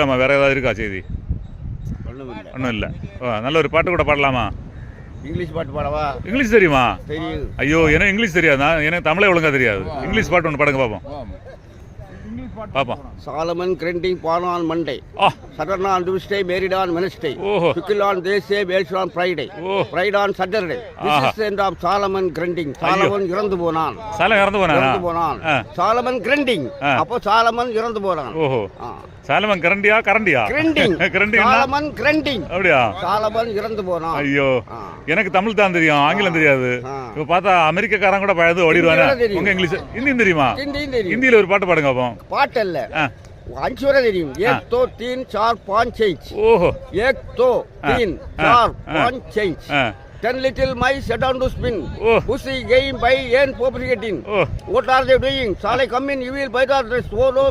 ஆமாம் வேற ஏதாவது இருக்கா செய்தி? ஒன்றும் இல்லை. ஓ நல்ல ஒரு பாட்டு கூட பாடலாமா? இங்கிலீஷ் பாட்டு பாடவா? இங்கிலீஷ் தெரியுமா? தெரியும் ஐயோ எனக்கு இங்கிலீஷ் தெரியாது நான் எனக்கு தமிழே ஒழுங்கா தெரியாது. இங்கிலீஷ் பாட்டு ஒன்று பாடுங்க பார்ப்போம் பார்ப்போம் Solomon Grundy born on Monday. Ah. Saturn on Tuesday married on Wednesday. Pickle on Thursday worse on Friday. Fried on Saturday. This of Solomon Grundy. Solomon இறந்து போனான். சாலம் இறந்து போனானா? இறந்து போனான். சாலமன் கிரெண்டிங். அப்போ சாலமன் இறந்து போனான். ஓஹோ. சாலமன் கரண்டியா கரண்டியா? கிரெண்டிங். கரண்டியா சாலமன் கிரெண்டிங். அப்படியா? சாலமன் இறந்து போனான். ஐயோ. எனக்கு தமிழ் தான் தெரியும் ஆங்கிலம் தெரியாது. இப்ப பார்த்தா அமெரிக்காக்காரன் கூட பழது ஓடிடுவானே. உங்க இங்கிலீஷ் ஹிந்தியும் தெரியும்? ஹிந்தியில ஒரு பாட்டு பாடுங்க அப்போ. பாட்டல்ல. அஞ்சு வரை தெரியும். ஏக் தோ தீன் சார் பாஞ்ச் சேஞ்ச் ஓஹோ ஏக் தோ தீன். சார். பாஞ்ச் சேஞ்ச் ஆ. Ten little mice sat down to spin. Oh. Pussy game by and propagating. Oh What are they doing? Shall I come in? You will bite our dress. Oh no,